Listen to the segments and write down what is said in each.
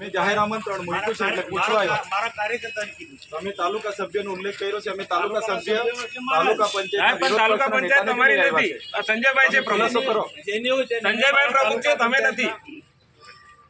મેં જાહેર આમંત્રણ મૂક્યું છે એટલે પૂછવા મારા કાર્યકર્તાને કીધું છે. તમે તાલુકા સભ્યનો ઉલ્લેખ કર્યો છે અમે તાલુકા સભ્ય તાલુકા પંચાયત તાલુકા પંચાયત તમારી નથી. સંજયભાઈ છે પ્રમુખ. સંજયભાઈ પ્રમુખ છે તમે નથી.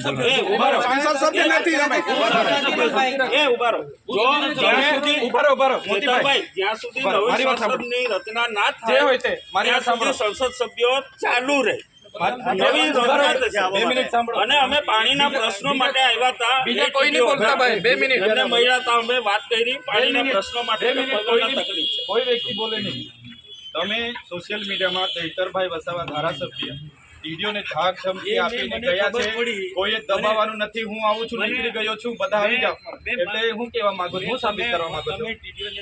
સંસદ સભ્ય, એ, ઊભા રહો. સાંસદ સભ્ય નથી એ, ઊભા જો જ્યાં સુધી ઊભા રહો, મોતીભાઈ, જ્યાં સુધી નવી સંસદની રચના ના થાય હોય તે મારી સુધી સંસદ સભ્યો ચાલુ રહે. અને અમે પાણીના પ્રશ્નો માટે આવ્યા હતા. બીજા કોઈ નહીં બોલતા ભાઈ. બે મિનિટ. એમને મહિલા હતા અમે વાત કરી. પાણીના. પ્રશ્નો માટે કોઈ વ્યક્તિ બોલે નહીં. તમે સોશિયલ મીડિયામાં ચૈતરભાઈ વસાવા ધારાસભ્ય. વિડીયોને ધાક ધમકી આપીને ગયા છે. કોઈએ દબાવવાનું નથી હું આવું છું નીકળી ગયો છું બધા આવી જાઓ. એટલે હું કેવા માંગુ છું હું સાબિત કરવા માંગુ છું. ટીડીઓને.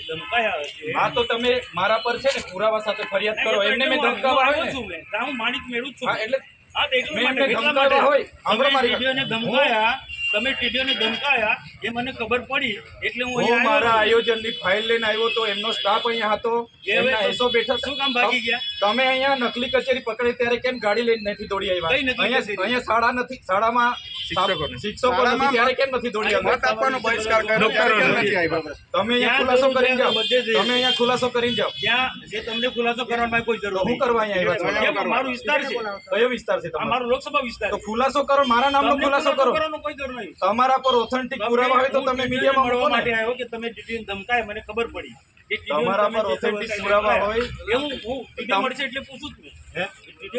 હા તો તમે મારા પર છે ને પુરાવા સાથે ફરિયાદ કરો એમને મેં ધમકાવા આવ્યો છું હું માણિક મેળવું છું. એટલે મેં માટે, ધમકાવ્યા હોય. ધમકાયા તમે ટીડીઓને ધમકાયા એ મને ખબર પડી એટલે હું અહીંયા મારા આયોજનની ફાઇલ લઈને આવ્યો તો એમનો સ્ટાફ અહીંયા હતો એમના એસો બેઠા શું કામ ભાગી ગયા? તમે અહીંયા નકલી કચેરી પકડી ત્યારે કેમ ગાડી લઈને નથી દોડી આવ્યા અહીંયા શાળા નથી શાળામાં. શિક્ષકો નથી ત્યારે કેમ નથી દોડી મત આપવાનો બહિષ્કાર કર્યો. ડોક્ટરો તમે અહીંયા ખુલાસો કરીને જાઓ છે, બધે જઈએ. તમે અહીંયા ખુલાસો કરીને જાઓ. જ્યાં જે તમને ખુલાસો કરવાની કોઈ જરૂર હું કરવા અહીંયા આવ્યા કેમ? મારો વિસ્તાર છે. કયો વિસ્તાર છે તમારો? મારો લોકસભા વિસ્તાર તો ખુલાસો કરો મારા નામનો ખુલાસો કરો. કોઈ જરૂર નહીં. તમારા પર ઓથેન્ટિક પુરાવા હોય તો તમે મીડિયામાં મળવા માટે આવ્યો કે તમે ધમકાય મને ખબર પડી. તમારા તમે પર ઓથેન્ટિક પુરાવા હોય. એવું હું ટીડીઓ મળશે એટલે પૂછું જ નહીં હે?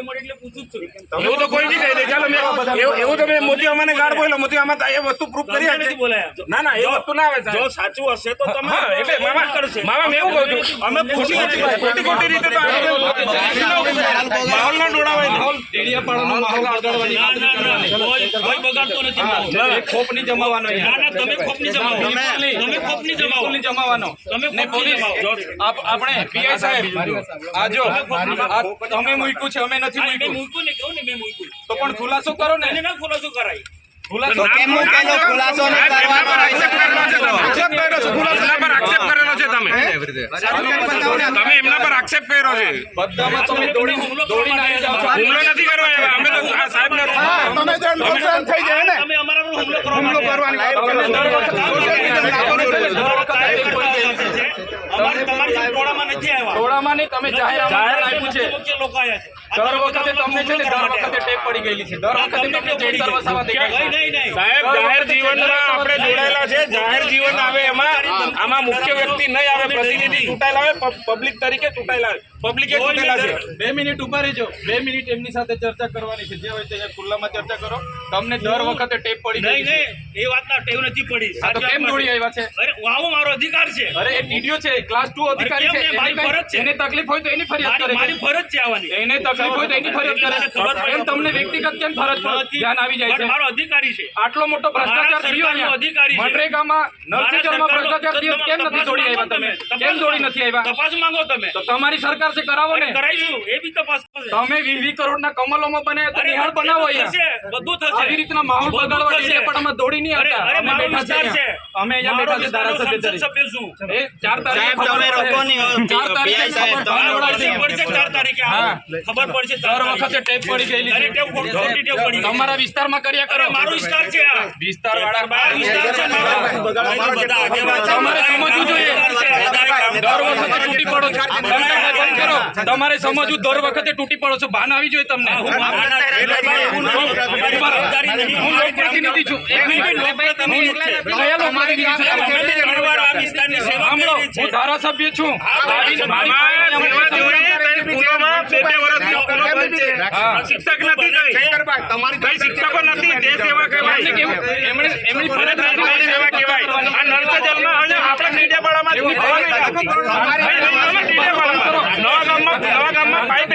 મળે એટલે પૂછું જ છું એવું તો કોઈ નહીં કહી દે ચાલો મેં એવું- એવું તો મેં મોતી અમાને ગાળ બોલ્યો મોતી આમાં એ વસ્તુ પ્રૂફ કરી તમને બોલાયા ના ના એ વસ્તુ ના આવે જો સાચું હશે તો તમે એટલે મામા કરશે મામા મેં એવું કહું છું અમે ખોટી ખોટી ખોટી ખોટી રીતે તો માહોલ ના ડોળાવાય ને. માહોલ ડેડિયાપાડાનો માહોલ બગાડવાની ના ના ના કોઈ કોઈ બગાડતો નથી માહોલ. ના, એ ખોપ નહીં જમાવાનો ના ના તમે ખોપ નહીં જમાવો તમે ખોપ નહીં જમાવો જમાવાનો તમે ખોપ આપણે પીઆઈ સાહેબ આ જો તમે મૂક્યું છે અમે નથી મૂક્યું. ને કહું ને મેં મૂક્યું. તો પણ ખુલાસો કરો ને. ના ખુલાસો કરાય. ખુલાસો કેમ મૂકેલો ખુલાસો નહીં કરવાનો accept છે. તમે. Accept કર્યો છે ખુલાસો. પર accept કરેલો છે. તમે તમે એમના પર આક્ષેપ કર્યો છે. બધામાં તમે દોડી દોડીને આવી જાઓ હુમલો નથી કરવા આવ્યા અમે તો સાહેબને તમે અમારા પર હુમલો કરવાની ટોળામાં નથી આવ્યા ટોળામાં નહીં, તમે જાહેર આપ્યું છે મુખ્ય લોકો આવ્યા છે દર વખતે તમને છે ને દર વખતે ટેપ પડી ગયેલી છે. દર વખતે તમને ચેતર વસાવા દેખાય નહીં છે. નહીં નહીં સાહેબ જાહેર જીવનમાં આપણે જોડાયેલા છે. જાહેર જીવન આવે એમાં આમાં મુખ્ય વ્યક્તિ નહીં આવે પ્રતિનિધિ. ચૂંટાયેલા આવે પબ્લિક તરીકે ચૂંટાયેલા આવે. પબ્લિકે ચૂંટેલા છે. બે મિનિટ ઊભા રહેજો. બે મિનિટ એમની સાથે ચર્ચા કરવાની છે. જે હોય તે ખુલ્લામાં ચર્ચા કરો. તમને દર વખતે ટેપ પડી છે. નહીં. એ વાતના ટેવ નથી પડી. આ તો કેમ દોડી આવ્યા છે? અરે આવો મારો અધિકાર છે. અરે એ ટીડીઓ છે. ક્લાસ ટુ અધિકારી છે? એને ફરજ છે. કઈ- એને તકલીફ હોય તો એની ફરિયાદ કરે મારી ફરજ છે આવવાની. એને તકલીફ હોય તો એની ફરિયાદ એટલે મને ખબર કરે એમ તમને વ્યક્તિગત કેમ ફરજ ધ્યાન આવી જાય છે? મારો અધિકારી છે. આટલો મોટો ભ્રષ્ટાચાર થયો અધિકારી મનરેગામાં નલસીજલમાં ભ્રષ્ટાચાર થયો કેમ નથી દોડી આવ્યા તમે. તમે. કેમ દોડી નથી આવ્યા? તપાસ માંગો તમે. તો તમારી સરકાર છે કરાવો ને. કરાઈશું એ બી તપાસ. તમે વીસ વીસ કરોડના કમલોમાં બને તો નિહાળ બનાવો અહીંયા. બધું થશે. આવી રીતના માહોલ બગાડવા પણ અમે દોડી નહીં આવતા અમે બેઠા છે. અમે અહીંયા બેઠા છે ધારાસભ્ય તરીકે. છું એ 4 તારીખે તમે રોકો. નહીં. ચાર તારીખે ખબર પડશે. 4 તારીખે ખબર પડશે ચાર દર વખતે ટેપ પડી ગયેલી અરે ટેપ ખોટી ટેપ પડી તમારા વિસ્તારમાં કર્યા કરો મારો વિસ્તાર છે આ વિસ્તાર વાળા આ વિસ્તાર છે મારો. બધા આગેવાન તમારે સમજવું જોઈએ દર વખતે તૂટી પડો તમારે સમજવું દર વખતે તૂટી પડો છો ભાન આવી જોઈએ તમને હું લોકપ્રતિનિધિ છું હું ધારાસભ્ય છું. શિક્ષક નથી કઈ. કઈ શિક્ષકો નથી તે સેવા કહેવાય એમની ફરજ નથી. સેવા કહેવાય આ નર્સ જલમાં નવા ગામમાં નવા ગામમાં પાઇપ